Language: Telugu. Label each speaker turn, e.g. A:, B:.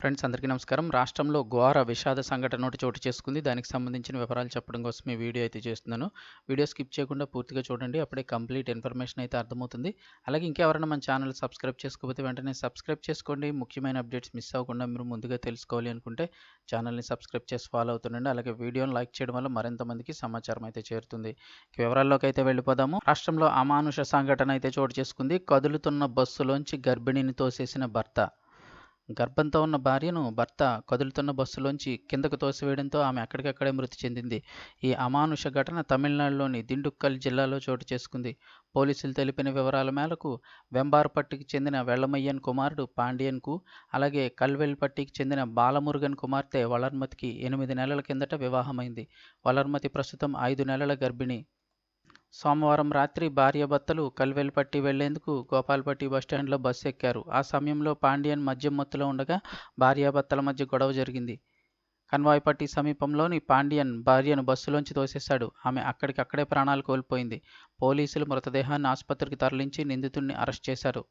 A: ఫ్రెండ్స్ అందరికీ నమస్కారం. రాష్ట్రంలో ఘోర విషాద సంఘటన ఒకటి చోటు చేసుకుంది. దానికి సంబంధించిన వివరాలు చెప్పడం కోసం ఈ వీడియో అయితే చేస్తున్నాను. వీడియో స్కిప్ చేయకుండా పూర్తిగా చూడండి. అప్పుడే కంప్లీట్ ఇన్ఫర్మేషన్ అయితే అర్థమవుతుంది. అలాగే ఇంకెవరైనా మన ఛానల్ సబ్స్క్రైబ్ చేసుకోకపోతే వెంటనే సబ్స్క్రైబ్ చేసుకోండి. ముఖ్యమైన అప్డేట్స్ మిస్ అవ్వకుండా మీరు ముందుగా తెలుసుకోవాలి అనుకుంటే ఛానల్ని సబ్స్క్రైబ్ చేసి ఫాలో అవుతుండండి. అలాగే వీడియోని లైక్ చేయడం వల్ల మరింత మందికి సమాచారం అయితే చేరుతుంది. వివరాల్లోకి అయితే వెళ్ళిపోదాము. రాష్ట్రంలో అమానుష సంఘటన అయితే చోటు చేసుకుంది. కదులుతున్న బస్సులోంచి గర్భిణిని తోసేసిన భర్త గర్భంతో ఉన్న భార్యను భర్త కదులుతున్న బస్సులోంచి కిందకు తోసివేయడంతో ఆమె అక్కడికక్కడే మృతి చెందింది. ఈ అమానుష ఘటన తమిళనాడులోని దిండుక్కల్ జిల్లాలో చోటు చేసుకుంది. పోలీసులు తెలిపిన వివరాల మేరకు వెంబార్పట్టికి చెందిన వెళ్ళమయ్యన్ కుమారుడు పాండియన్కు అలాగే కల్వెల్పట్టికి చెందిన బాలమురుగన్ కుమార్తె వలర్మతికి ఎనిమిది నెలల కిందట వివాహమైంది. వలర్మతి ప్రస్తుతం ఐదు నెలల గర్భిణి. సోమవారం రాత్రి భార్యాభర్తలు కల్వెల్పట్టి వెళ్ళేందుకు గోపాల్పట్టి బస్టాండ్లో బస్సు ఎక్కారు ఆ సమయంలో పాండియన్ మద్యం మత్తులో ఉండగా భార్యాభర్తల మధ్య గొడవ జరిగింది. కన్వాయ్పట్టి సమీపంలోని పాండియన్ భార్యను బస్సులోంచి తోసేశాడు. ఆమె అక్కడికక్కడే ప్రాణాలు కోల్పోయింది. పోలీసులు మృతదేహాన్ని ఆసుపత్రికి తరలించి నిందితుడిని అరెస్ట్ చేశారు.